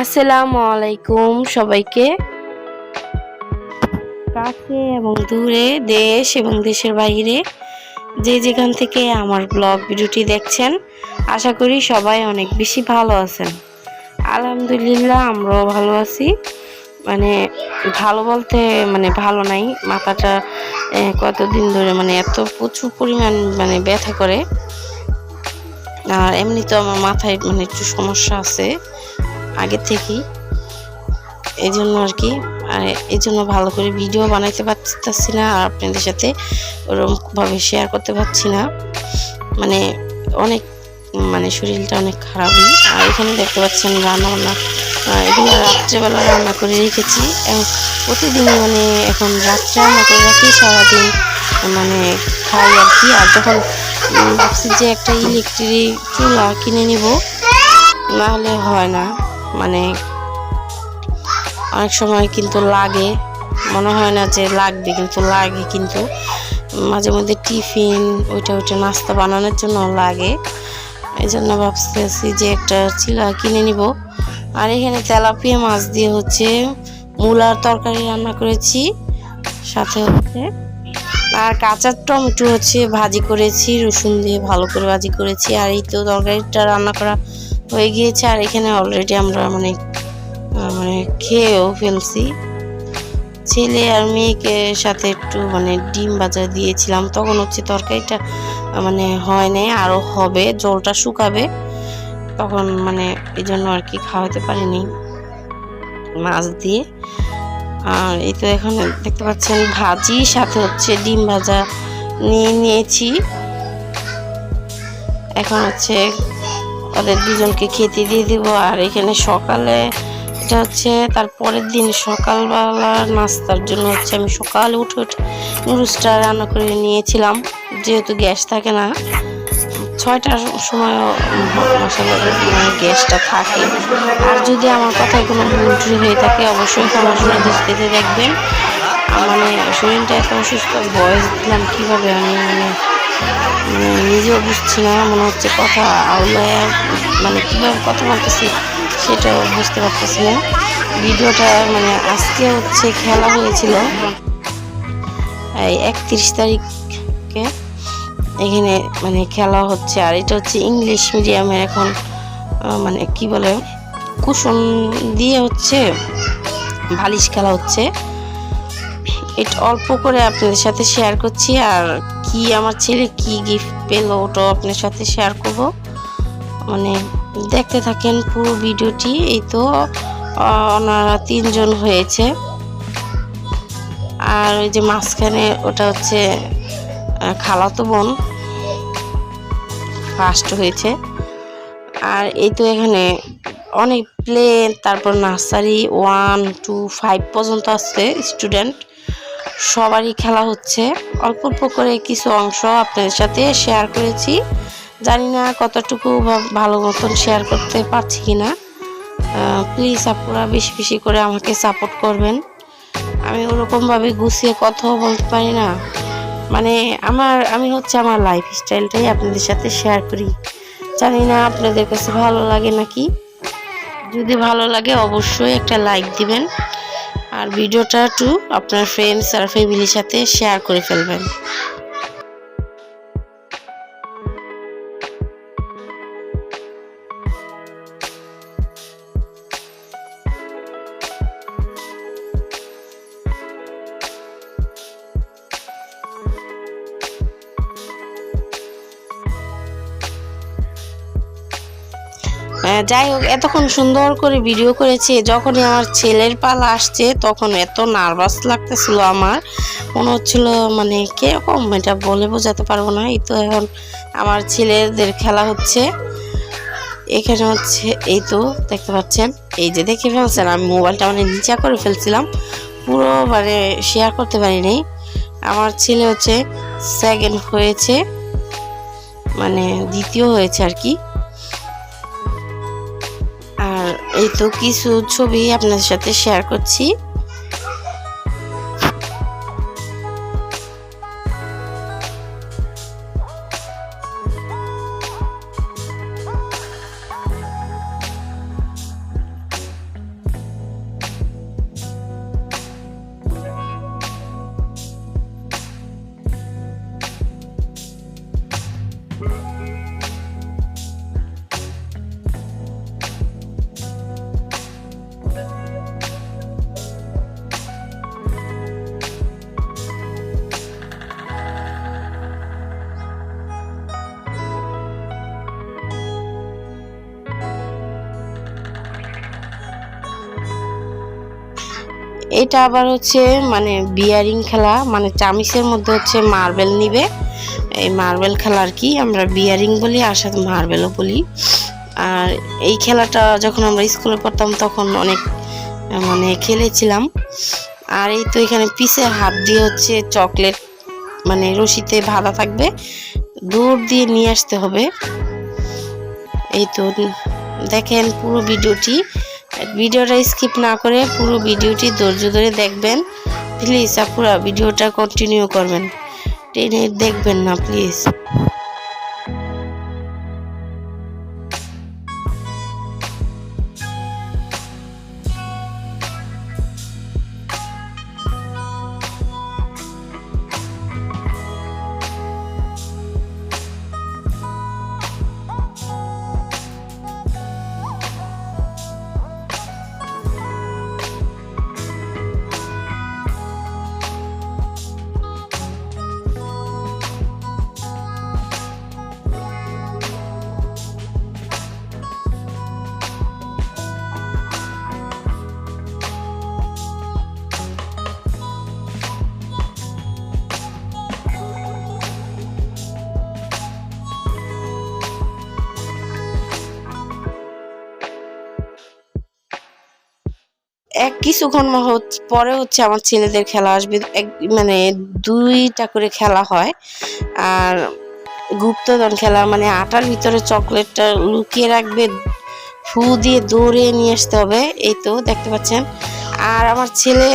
আসসালামু আলাইকুম সবাইকে। কাছে এবং দূরে দেশ এবং দেশের বাইরে যে যেখান থেকে আমার ব্লগ ভিডিওটি দেখছেন, আশা করি সবাই অনেক বেশি ভালো আছেন। আলহামদুলিল্লাহ, আমরাও ভালো আছি। মানে ভালো বলতে মানে ভালো নাই, মাথাটা কতদিন ধরে মানে এত প্রচুর পরিমাণ মানে ব্যথা করে। আর এমনি তো আমার মাথায় মানে একটু সমস্যা আছে। আগে থেকেই। এই জন্য আর কি আর এই জন্য ভালো করে ভিডিও বানাইতে পারতেছি না আর আপনাদের সাথে ওরকমভাবে শেয়ার করতে পারছি না। মানে অনেক মানে শরীরটা অনেক খারাপই। আর এখানে দেখতে পাচ্ছেন রান্না বান্না এগুলো রাত্রেবেলা রান্না করে রেখেছি। এবং প্রতিদিন মানে এখন রাত্রে রান্না করে রাখি, সারাদিন মানে খাই আর কি। আর যখন ভাবছি যে একটা ইলেকট্রিক চুলা কিনে নিব, না হলে হয় না। মানে অনেক সময় কিন্তু লাগে। মনে হয় না যে লাগবে, কিন্তু লাগে কিন্তু। মাঝে মধ্যে টিফিন, ওইটা ওইটা নাস্তা বানানোর জন্য লাগে। এই জন্য ভাবতেছি যে একটা চিলা কিনে নিব। আর এখানে তেলাপিয়া মাছ দিয়ে হচ্ছে মূলার তরকারি রান্না করেছি। সাথে হচ্ছে আর কাঁচা টমেটো হচ্ছে ভাজি করেছি, রসুন দিয়ে ভালো করে ভাজি করেছি। আর এই তো তরকারিটা রান্না করা হয়ে গিয়েছে, আর এখানে অলরেডি আমরা মানে মানে খেয়েও ফেলছি। ছেলে আর মেয়েকে সাথে একটু মানে ডিম ভাজা দিয়েছিলাম। তখন হচ্ছে তরকারিটা মানে হয় নাই, আরও হবে, জলটা শুকাবে। তখন মানে এই জন্য আর কি খাওয়াতে পারিনি মাছ দিয়ে। আর এই তো এখন দেখতে পাচ্ছেন, ভাজি, সাথে হচ্ছে ডিম ভাজা নিয়ে নিয়েছি। এখন হচ্ছে ওদের দুজনকে খেতে দিয়ে দিব। আর এখানে সকালে এটা হচ্ছে তার পরের দিন সকালবেলা নাস্তার জন্য হচ্ছে আমি সকালে উঠে উঠে নুডলসটা রান্না করে নিয়েছিলাম। যেহেতু গ্যাস থাকে না, ছয়টার সময় মশলা মানে গ্যাসটা থাকে। আর যদি আমার কথায় কোনো ভুল হয়ে থাকে, অবশ্যই ক্ষমা শুনে দেখবেন। মানে শরীরটা এত অসুস্থ, বয়স দিলাম কীভাবে আমি মানে নিজেও বুঝছি না, মনে হচ্ছে কথা আউলায় মানে কীভাবে কথা বলতেছি সেটাও বুঝতে পারতেছি না। ভিডিওটা মানে আজকে হচ্ছে খেলা হয়েছিল এই একত্রিশ তারিখকে। এখানে মানে খেলা হচ্ছে আর এটা হচ্ছে ইংলিশ মিডিয়ামের এখন মানে কি বলে, কুশন দিয়ে হচ্ছে বালিশ খেলা হচ্ছে। এটা অল্প করে আপনাদের সাথে শেয়ার করছি আর কি আমার ছেলে কি গিফট পেল ওটাও আপনার সাথে শেয়ার করব। মানে দেখতে থাকেন পুরো ভিডিওটি, এই তো ওনারা তিনজন হয়েছে। আর ওই যে মাঝখানে ওটা হচ্ছে খালাতো বোন ফার্স্ট হয়েছে। আর এই তো এখানে অনেক প্লেন তারপর নার্সারি ওয়ান টু ফাইভ পর্যন্ত আছে স্টুডেন্ট সবারই খেলা হচ্ছে। অল্প অল্প করে কিছু অংশ আপনাদের সাথে শেয়ার করেছি। জানি না কতটুকু ভালো মতন শেয়ার করতে পারছি কিনা। প্লিজ আপনারা বেশি বেশি করে আমাকে সাপোর্ট করবেন। আমি ওরকমভাবে গুছিয়ে কথাও বলতে পারি না। মানে আমার, আমি হচ্ছে আমার লাইফ স্টাইলটাই আপনাদের সাথে শেয়ার করি। জানি না আপনাদের কাছে ভালো লাগে নাকি? যদি ভালো লাগে অবশ্যই একটা লাইক দিবেন। আর ভিডিওটা টু আপনার ফ্রেন্ডস আর ফ্যামিলির সাথে শেয়ার করে ফেলবেন। যাই হোক, এতক্ষণ সুন্দর করে ভিডিও করেছে। যখনই আমার ছেলের পালা আসছে, তখন এত নার্ভাস লাগতেছিল আমার। মনে হচ্ছিল মানে কীরকম এটা বলে বোঝাতে পারব না। এই তো এখন আমার ছেলেদের খেলা হচ্ছে। এখানে হচ্ছে, এই তো দেখতে পাচ্ছেন। এই যে দেখে ফেলছেন, আমি মোবাইলটা মানে নিচা করে ফেলছিলাম। পুরো মানে শেয়ার করতে পারিনি। আমার ছেলে হচ্ছে সেকেন্ড হয়েছে। মানে দ্বিতীয় হয়েছে আর কি। এই তো কিছু ছবি আপনাদের সাথে শেয়ার করছি। এটা আবার হচ্ছে মানে বিয়ারিং খেলা মানে চামিচের মধ্যে হচ্ছে মার্বেল নিবে। এই মার্বেল খেলা আর কি, আমরা বিয়ারিং বলি, আর সাথে মার্বেলও বলি। আর এই খেলাটা যখন আমরা স্কুলে পড়তাম তখন অনেক মানে খেলেছিলাম। আর এই তো এখানে পিসের হাত দিয়ে হচ্ছে চকলেট মানে রশিতে বাঁধা থাকবে। দূর দিয়ে নিয়ে আসতে হবে। এই তো দেখেন পুরো ভিডিওটি ভিডিওটা স্কিপ না করে পুরো ভিডিওটি ধৈর্য ধরে দেখবেন। প্লিজ আপুরা ভিডিওটা কন্টিনিউ করবেন। টেনে দেখবেন না, প্লিজ। এক কিছুক্ষণ পরে হচ্ছে আমার ছেলেদের খেলা আসবে। এক মানে দুইটা করে খেলা হয়। আর গুপ্তধন খেলা মানে আটার ভিতরে চকলেটটা লুকিয়ে রাখবে, ফু দিয়ে দৌড়ে নিয়ে আসতে হবে। এই তো, দেখতে পাচ্ছেন। আর আমার ছেলে,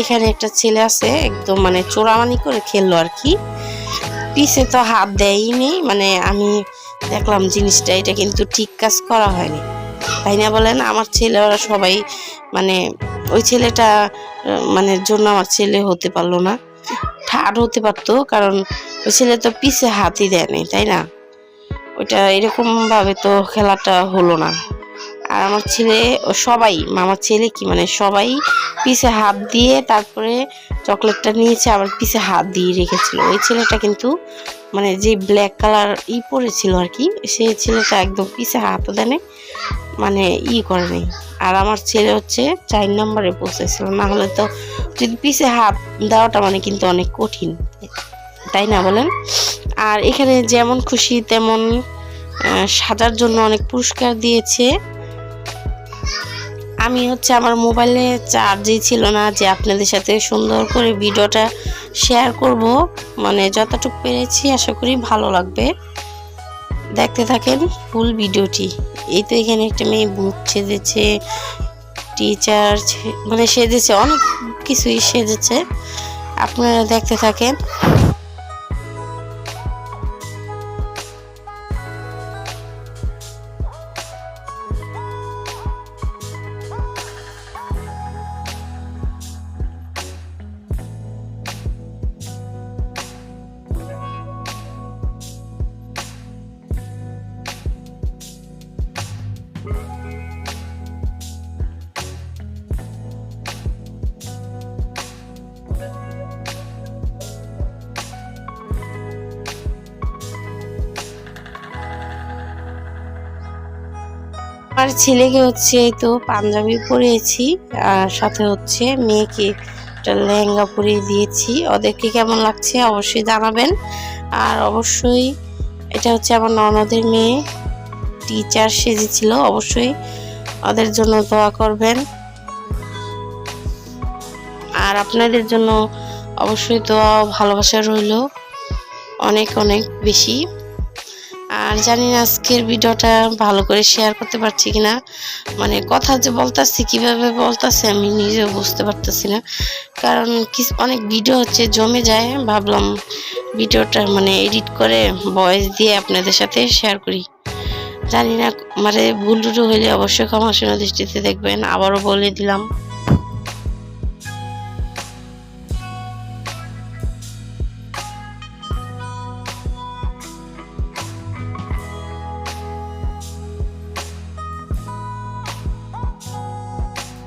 এখানে একটা ছেলে আছে, একদম মানে চোরামানি করে খেললো আর কি। পিছে তো হাত দেয়নি মানে আমি দেখলাম জিনিসটা, এটা কিন্তু ঠিক কাজ করা হয়নি। তাই না বলেন? আমার ছেলে, ওরা সবাই মানে ওই ছেলেটা মানে জন্য আমার ছেলে হতে পারল না। ঠাড় হতে পারতো, কারণ ওই ছেলে তো পিছে হাতই দেয়নি, তাই না? ওইটা এরকম ভাবে তো খেলাটা হলো না। আর আমার ছেলে সবাই, আমার ছেলে কি মানে সবাই পিছে হাত দিয়ে তারপরে চকলেটটা নিয়েছে, আবার পিছে হাত দিয়ে রেখেছিল। ওই ছেলেটা কিন্তু মানে যে ব্ল্যাক কালার ই পরেছিল আর কি সেই ছেলেটা একদম পিছে হাতও দেনে মানে ই করে নেই। আর আমার ছেলে হচ্ছে চার নম্বরে পৌঁছেছিল, না হলে তো যদি পিছে হাত দেওয়াটা মানে কিন্তু অনেক কঠিন, তাই না বলেন? আর এখানে যেমন খুশি তেমন সাজার জন্য অনেক পুরস্কার দিয়েছে। আমি হচ্ছে আমার মোবাইলে চার্জই ছিল না যে আপনাদের সাথে সুন্দর করে ভিডিওটা শেয়ার করব। মানে যতটুকু পেরেছি, আশা করি ভালো লাগবে। দেখতে থাকেন ফুল ভিডিওটি। এই তো এখানে একটা মেয়ে বুক সেজেছে টিচার মানে সেজেছে, অনেক কিছুই সেজেছে। আপনারা দেখতে থাকেন। আমার ছেলেকে হচ্ছে তো পাঞ্জাবি পরিয়েছি আর সাথে হচ্ছে মেয়েকে একটা লেহেঙ্গা পরিয়ে দিয়েছি। ওদেরকে কেমন লাগছে অবশ্যই জানাবেন। আর অবশ্যই এটা হচ্ছে আমার ননদের মেয়ে টিচার সেজেছিল, অবশ্যই ওদের জন্য দোয়া করবেন। আর আপনাদের জন্য অবশ্যই দোয়া ভালোবাসা রইল অনেক অনেক বেশি। আর জানি না আজকের ভিডিওটা ভালো করে শেয়ার করতে পারছি কিনা। মানে কথা যে বলতাছি, কীভাবে বলতাছি আমি নিজেও বুঝতে পারতেছি না। কারণ কিছু অনেক ভিডিও হচ্ছে, জমে যায়। ভাবলাম ভিডিওটা মানে এডিট করে ভয়েস দিয়ে আপনাদের সাথে শেয়ার করি। জানি না মানে ভুল টুটু হলে অবশ্যই ক্ষমা শোনা দৃষ্টিতে দেখবেন। আবারও বলে দিলাম।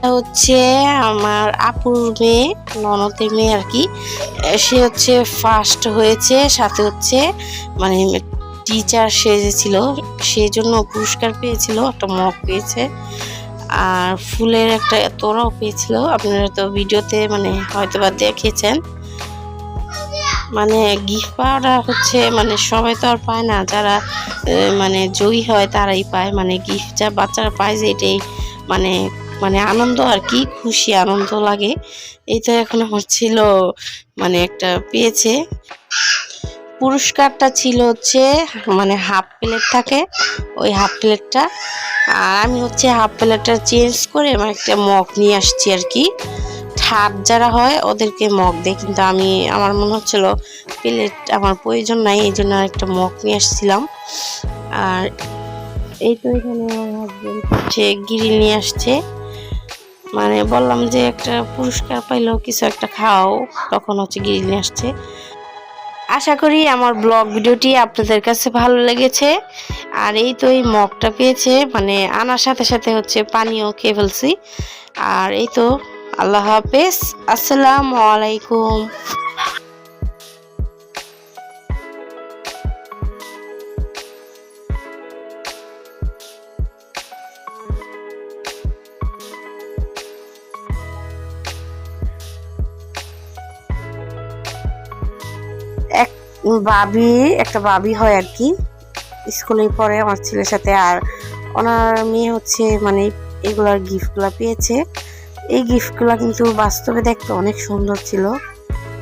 হচ্ছে আমার আপুর মেয়ে, ননদের মেয়ে আর কি। সে হচ্ছে ফার্স্ট হয়েছে, সাথে হচ্ছে মানে টিচার সেজেছিল সেই জন্য পুরস্কার পেয়েছিল, একটা মগ পেয়েছে। আর ফুলের একটা তোড়াও পেয়েছিল, আপনারা তো ভিডিওতে মানে হয়তো বা দেখেছেন। মানে গিফট পাওয়াটা হচ্ছে মানে সবাই তো আর পায় না, যারা মানে জয়ী হয় তারাই পায়। মানে গিফট যা বাচ্চারা পায় যে এটাই মানে মানে আনন্দ আর কি, খুশি, আনন্দ লাগে। এই তো এখন আমার ছিল মানে একটা পেয়েছে। পুরস্কারটা ছিল হচ্ছে মানে হাফ প্লেট থাকে, ওই হাফ প্লেটটা। আর আমি হচ্ছে হাফ প্লেটটা চেঞ্জ করে মানে একটা মগ নিয়ে আসছি আর কি। থার্ড যারা হয়, ওদেরকে মগ দেয় কিন্তু আমি, আমার মনে হচ্ছিল, প্লেট আমার প্রয়োজন নাই, এই জন্য একটা মগ নিয়ে আসছিলাম। আর এই তো এখানে আমার হাজবেন্ড হচ্ছে গিরি নিয়ে আসছে। মানে বললাম যে একটা পুরস্কার পাইলেও কিছু একটা খাও, তখন হচ্ছে গিয়ে নিয়ে আসছে। আশা করি আমার ব্লগ ভিডিওটি আপনাদের কাছে ভালো লেগেছে। আর এই তো এই মগটা পেয়েছে মানে আনার সাথে সাথে হচ্ছে পানিও খেয়ে ফেলছি। আর এই তো, আল্লাহ হাফেজ, আসসালামু আলাইকুম। বাবি একটা বাবি হয় আর কি। স্কুলে পরে আমার ছেলের সাথে আর ওনার মেয়ে হচ্ছে মানে এগুলার গিফটগুলো পেয়েছে। এই গিফটগুলো কিন্তু বাস্তবে দেখতে অনেক সুন্দর ছিল।